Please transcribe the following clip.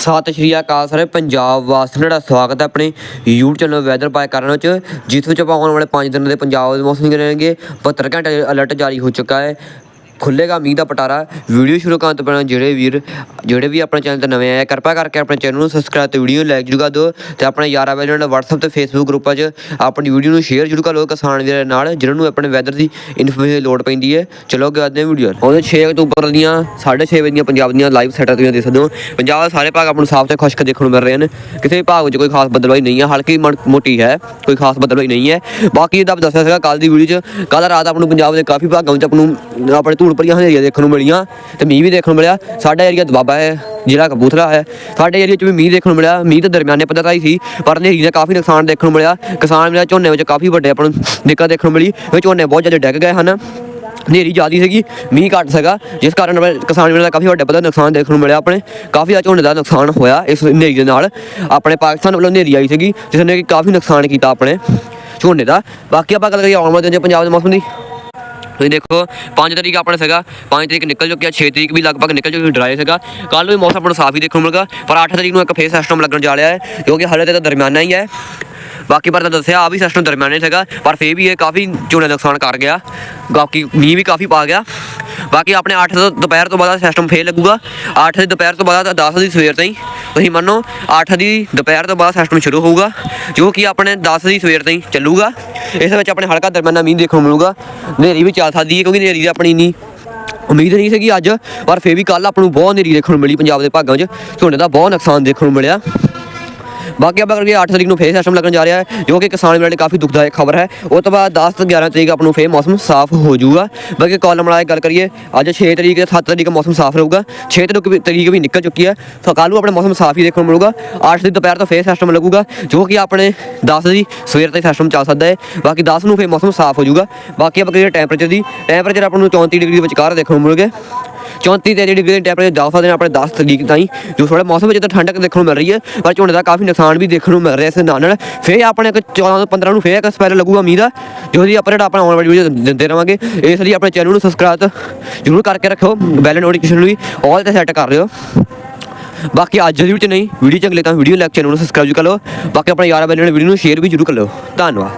ਸਤਿ ਸ਼੍ਰੀ ਅਕਾਲ ਸਾਰੇ ਪੰਜਾਬ ਵਾਸੀਆਂ ਦਾ ਸਵਾਗਤ ਹੈ ਆਪਣੇ YouTube ਚੈਨਲ ਵੈਦਰ ਬਾਏ ਕਰਨ ਵਿੱਚ ਜਿਸ ਵਿੱਚ ਆਪਾਂ ਆਉਣ ਵਾਲੇ 5 ਦਿਨਾਂ ਦੇ ਪੰਜਾਬ ਦੇ ਮੌਸਮ ਕਰਨਗੇ 72 ਘੰਟੇ ਅਲਰਟ ਜਾਰੀ ਹੋ ਚੁੱਕਾ ਹੈ। ਖੁੱਲੇਗਾ ਮੀਂਹ ਦਾ ਪਟਾਰਾ। ਵੀਡੀਓ ਸ਼ੁਰੂ ਕਰਨ ਤੋਂ ਪਹਿਲਾਂ ਜਿਹੜੇ ਵੀਰ, ਜਿਹੜੇ ਵੀ ਆਪਣੇ ਚੈਨਲ ਤੇ ਨਵੇਂ ਆਏ ਕਿਰਪਾ ਕਰਕੇ ਆਪਣੇ ਚੈਨਲ ਨੂੰ ਸਬਸਕ੍ਰਾਈਬ ਤੇ ਵੀਡੀਓ ਲਾਈਕ ਜਰੂਰ ਕਰ ਦਿਓ ਤੇ ਆਪਣੇ ਯਾਰਾਂ ਬੈਲੀਆਂ ਨਾਲ WhatsApp ਤੇ Facebook ਗਰੁੱਪਾਂ 'ਚ ਆਪਣੀ ਵੀਡੀਓ ਨੂੰ ਸ਼ੇਅਰ ਜਰੂਰ ਕਰ ਲਓ ਕਿਸਾਨ ਵੀਰਾਂ ਨਾਲ, ਜਿਹਨਾਂ ਨੂੰ ਆਪਣੇ ਵੈਦਰ ਦੀ ਇਨਫੋਰਮੇਸ਼ਨ ਦੀ ਲੋੜ ਪੈਂਦੀ ਹੈ। ਚਲੋ ਅੱਗੇ ਵਧਦੇ ਹਾਂ ਵੀਡੀਓ ਉਹਦੇ 6 ਅਕਤੂਬਰ ਦੀਆਂ 6:30 ਵਜੇ ਦੀਆਂ ਪੰਜਾਬ ਦੀਆਂ ਲਾਈਵ ਸੈਟਾਂ ਤੁਸੀਂ ਦੇਖ ਸਕਦੇ ਹੋ। ਪੰਜਾਬ ਦੇ ਸਾਰੇ ਭਾਗ ਆਪਾਂ ਨੂੰ ਸਾਫ਼ ਤੇ ਖੁਸ਼ਕ ਦੇਖਣ ਨੂੰ ਮਿਲ ਰਹੇ ਹਨ। ਕਿਸੇ ਵੀ ਭਾਗ ਵਿੱਚ ਕੋਈ ਖਾਸ ਬਦਲਾਅ ਨਹੀਂ ਹੈ। ਹਲਕੀ ਮਣ- ਮੋਟੀ ਹੈ, ਕੋਈ ਖਾਸ ਬਦਲਾਅ ਨਹੀਂ ਹੈ। ਬਾਕੀ ਜਿੱਦਾਂ ਆਪਾਂ ਦੱਸਿਆ ਸੀਗਾ ਕੱਲ ਦੀ ਵੀਡੀਓ 'ਚ ਕੱਲ ਰਾਤ ਆਪਾਂ ਨੂੰ ਪੰਜਾਬ ਦੇ ਕਾਫੀ ਭਾਗਾਂ ਵਿੱਚ ਆਪਾਂ ਨੂੰ ਆਪਣੇ ਧੂੜ ਭਰੀਆਂ ਹਨੇਰੀਆਂ ਦੇਖਣ ਨੂੰ ਮਿਲੀਆਂ ਤੇ ਮੀਂਹ ਵੀ ਦੇਖਣ ਨੂੰ ਮਿਲਿਆ। ਸਾਡਾ ਏਰੀਆ ਦਬਾਬਾ ਹੈ ਜ਼ਿਲ੍ਹਾ ਕਬੂਤਰਾ ਹੈ। ਸਾਡੇ ਏਰੀਆ 'ਚ ਵੀ ਮੀਂਹ ਦੇਖਣ ਨੂੰ ਮਿਲਿਆ। ਮੀਂਹ ਤਾਂ ਦਰਮਿਆਨੇ ਪੱਧਰ ਦਾ ਹੀ ਸੀ, ਪਰ ਹਨੇਰੀ ਦਾ ਕਾਫੀ ਨੁਕਸਾਨ ਦੇਖਣ ਨੂੰ ਮਿਲਿਆ। ਕਿਸਾਨ ਵੀਰਾਂ, ਝੋਨੇ ਵਿੱਚ ਕਾਫੀ ਵੱਡੇ ਆਪਾਂ ਨੂੰ ਦਿੱਕਤ ਦੇਖਣ ਨੂੰ ਮਿਲੀ। ਵੀ ਝੋਨੇ ਬਹੁਤ ਜ਼ਿਆਦਾ ਡਿੱਗ ਗਏ ਹਨ। ਹਨੇਰੀ ਜ਼ਿਆਦੀ ਸੀਗੀ, ਮੀਂਹ ਘੱਟ ਸੀਗਾ। ਜਿਸ ਕਾਰਨ ਕਿਸਾਨ ਵੀਰਾਂ ਦਾ ਕਾਫੀ ਵੱਡਾ ਪਤਾ ਨੁਕਸਾਨ ਦੇਖਣ ਨੂੰ ਮਿਲਿਆ ਆਪਣੇ। ਕਾਫੀ ਜ਼ਿਆਦਾ ਝੋਨੇ ਦਾ ਨੁਕਸਾਨ ਹੋਇਆ ਇਸ ਹਨੇਰੀ ਦੇ ਨਾਲ। ਆਪਣੇ ਪਾਕਿਸਤਾਨ ਵੱਲੋਂ ਹਨੇਰੀ ਆਈ ਸੀਗੀ, ਜਿਸ ਨੇ ਕਾਫੀ ਨੁਕਸਾਨ ਕੀਤਾ ਆਪਣੇ ਝੋਨੇ ਦਾ। ਬਾਕੀ ਆਪਾਂ ਗੱਲ ਕਰੀਏ ਆਉਣ ਵਾਲੇ ਦਿਨ 'ਚ ਪੰਜਾਬ ਦੇ ਮੌਸਮ ਦੀ। ਤੁਸੀਂ ਦੇਖੋ 5 ਤਰੀਕ ਆਪਣੇ ਸੀਗਾ 5 ਤਰੀਕ ਨਿਕਲ ਚੁੱਕਿਆ 6 ਤਰੀਕ ਵੀ ਲਗਭਗ ਨਿਕਲ ਚੁੱਕੀ ਡਰਾਈ ਸੀਗਾ। ਕੱਲ ਨੂੰ ਵੀ ਮੌਸਮ ਆਪਣਾ ਸਾਫ਼ ਹੀ ਦੇਖਣ ਨੂੰ ਮਿਲੇਗਾ, ਪਰ 8 ਤਰੀਕ ਨੂੰ ਇੱਕ ਫੇਸ ਸਿਸਟਮ ਲੱਗਣ ਜਾ ਰਿਹਾ ਹੈ, ਕਿਉਂਕਿ ਹਾਲੇ ਤੇ ਤਾਂ ਦਰਮਿਆਨਾ ਹੀ ਹੈ। ਬਾਕੀ ਪਰ ਤਾਂ ਦੱਸਿਆ ਆ ਵੀ ਸਿਸਟਮ ਦਰਮਿਆਨੇ ਸੀਗਾ, ਪਰ ਫੇਰ ਵੀ ਇਹ ਕਾਫੀ ਝੋਨੇ ਦਾ ਨੁਕਸਾਨ ਕਰ ਗਿਆ। ਬਾਕੀ ਮੀਂਹ ਵੀ ਕਾਫੀ ਪਾ ਗਿਆ। ਬਾਕੀ ਆਪਣੇ 8 ਤੋਂ ਦੁਪਹਿਰ ਤੋਂ ਬਾਅਦ ਸਿਸਟਮ ਫੇਰ ਲੱਗੂਗਾ। 8 ਦੀ ਦੁਪਹਿਰ ਤੋਂ ਬਾਅਦ 10 ਦੀ ਸਵੇਰ ਤਾਈਂ। ਤੁਸੀਂ ਮੰਨੋ 8 ਦੀ ਦੁਪਹਿਰ ਤੋਂ ਬਾਅਦ ਸਿਸਟਮ ਸ਼ੁਰੂ ਹੋਊਗਾ, ਜੋ ਕਿ ਆਪਣੇ 10 ਦੀ ਸਵੇਰ ਤਾਈਂ ਚੱਲੂਗਾ। ਇਸ ਵਿੱਚ ਆਪਣੇ ਹਲਕਾ ਦਰਮਿਆਨਾ ਮੀਂਹ ਦੇਖਣ ਨੂੰ ਮਿਲੂਗਾ। ਹਨੇਰੀ ਵੀ ਚੱਲ ਸਕਦੀ ਹੈ, ਕਿਉਂਕਿ ਹਨੇਰੀ ਦਾ ਆਪਣੀ ਨਹੀਂ ਉਮੀਦ ਨਹੀਂ ਸੀਗੀ ਅੱਜ, ਪਰ ਫੇਰ ਵੀ ਕੱਲ ਆਪਾਂ ਨੂੰ ਬਹੁਤ ਹਨੇਰੀ ਦੇਖਣ ਨੂੰ ਮਿਲੀ ਪੰਜਾਬ ਦੇ ਭਾਗਾਂ 'ਚ। ਝੋਨੇ ਦਾ ਬਹੁਤ ਨੁਕਸਾਨ ਦੇਖਣ ਨੂੰ ਮਿਲਿਆ। ਬਾਕੀ ਆਪਾਂ ਕਰਕੇ 8 ਤਰੀਕ ਨੂੰ ਫੇਰ ਸਿਸਟਮ ਲੱਗਣ ਜਾ ਰਿਹਾ ਹੈ, ਜੋ ਕਿ ਕਿਸਾਨ ਵੀਰਾਂ ਲਈ ਕਾਫੀ ਦੁਖਦਾਇਕ ਖਬਰ ਹੈ। ਉਸ ਤੋਂ ਬਾਅਦ 10 ਤੋਂ 11 ਤਰੀਕ ਆਪ ਨੂੰ ਫੇਰ ਮੌਸਮ ਸਾਫ਼ ਹੋ ਜਾਊਗਾ। ਬਾਕੀ ਕਾਲਮ ਵਾਲਾ ਗੱਲ ਕਰੀਏ, ਅੱਜ 6 ਤਰੀਕ ਤੇ 7 ਤਰੀਕ ਮੌਸਮ ਸਾਫ਼ ਰਹੂਗਾ। 6 ਤਰੀਕ ਵੀ ਤਰੀਕ ਵੀ ਨਿਕਲ ਚੁੱਕੀ ਹੈ। ਤਾਂ ਕੱਲ੍ਹ ਨੂੰ ਆਪਣੇ ਮੌਸਮ ਸਾਫ਼ ਹੀ ਦੇਖਣ ਨੂੰ ਮਿਲੂਗਾ। 8 ਦੀ ਦੁਪਹਿਰ ਤੋਂ ਫੇਰ ਸਿਸਟਮ ਲੱਗੂਗਾ, ਜੋ ਕਿ ਆਪਣੇ 10 ਦੀ ਸਵੇਰ ਤੱਕ ਸਿਸਟਮ ਚੱਲ ਸਕਦਾ ਹੈ। ਬਾਕੀ 10 ਨੂੰ ਫੇਰ ਮੌਸਮ ਸਾਫ਼ ਹੋ ਜਾਊਗਾ। ਬਾਕੀ ਆਪਾਂ ਕਰੀਏ ਟੈਂਪਰੇਚਰ ਦੀ। ਟੈਂਪਰੇਚਰ ਆਪਾਂ ਨੂੰ 34 ਡਿਗਰੀ ਦੇ ਵਿਚਕਾਰ ਦੇਖਣ ਨੂੰ ਮਿਲੂਗੇ। 34 ਤੇ ਜਿਹੜੀ ਦੇ ਟੈਂਪਰੇਚਰ ਜਾ ਸਕਦੇ ਨੇ ਆਪਣੇ 10 ਤਰੀਕ ਤਾਈਂ, ਜੋ ਥੋੜਾ ਮੌਸਮ ਵਿੱਚ ਤਾਂ ਠੰਡਕ ਦੇਖਣ ਨੂੰ ਮਿਲ ਰਹੀ ਹੈ, ਪਰ ਝੋਨੇ ਦਾ ਕਾਫੀ ਨੁਕਸਾਨ ਵੀ ਦੇਖਣ ਨੂੰ ਮਿਲ ਰਿਹਾ ਇਸ ਨਾਲ ਨਾਲ। ਫੇਰ ਆਪਣੇ ਇੱਕ 14 ਤੋਂ 15 ਨੂੰ ਫੇਰ ਇੱਕ ਸਪੈਲ ਲੱਗੂਗਾ ਮੀਂਹ ਦਾ, ਜੋ ਦੀ ਆਪਾਂ ਆਉਣ ਵਾਲੀ ਵੀਡੀਓ ਦਿੰਦੇ ਰਵਾਂਗੇ। ਇਸ ਲਈ ਆਪਣੇ ਚੈਨਲ ਨੂੰ ਸਬਸਕ੍ਰਾਈਬ ਜ਼ਰੂਰ ਕਰਕੇ ਰੱਖੋ ਬੈਲ ਨੋਟੀਫਿਕੇਸ਼ਨ ਵੀ ਆਲ ਤੇ ਸੈੱਟ ਕਰ ਲਿਓ ਬਾਕੀ ਅੱਜ ਦੀ ਵਿੱਚ ਨਹੀਂ ਵੀਡੀਓ ਚੰਗੀ ਲੱਗਾ ਵੀਡੀਓ ਲੈਕਚਰ ਨੂੰ ਸਬਸਕ੍ਰਾਈਬ ਕਰ ਲਓ। ਬਾਕੀ ਆਪਣੇ ਯਾਰਾਂ ਬੈਲ ਵੀਡੀਓ ਨੂੰ ਸ਼ੇਅਰ ਵੀ ਜ਼ਰੂਰ ਕਰ ਲਓ। ਧੰਨਵਾਦ।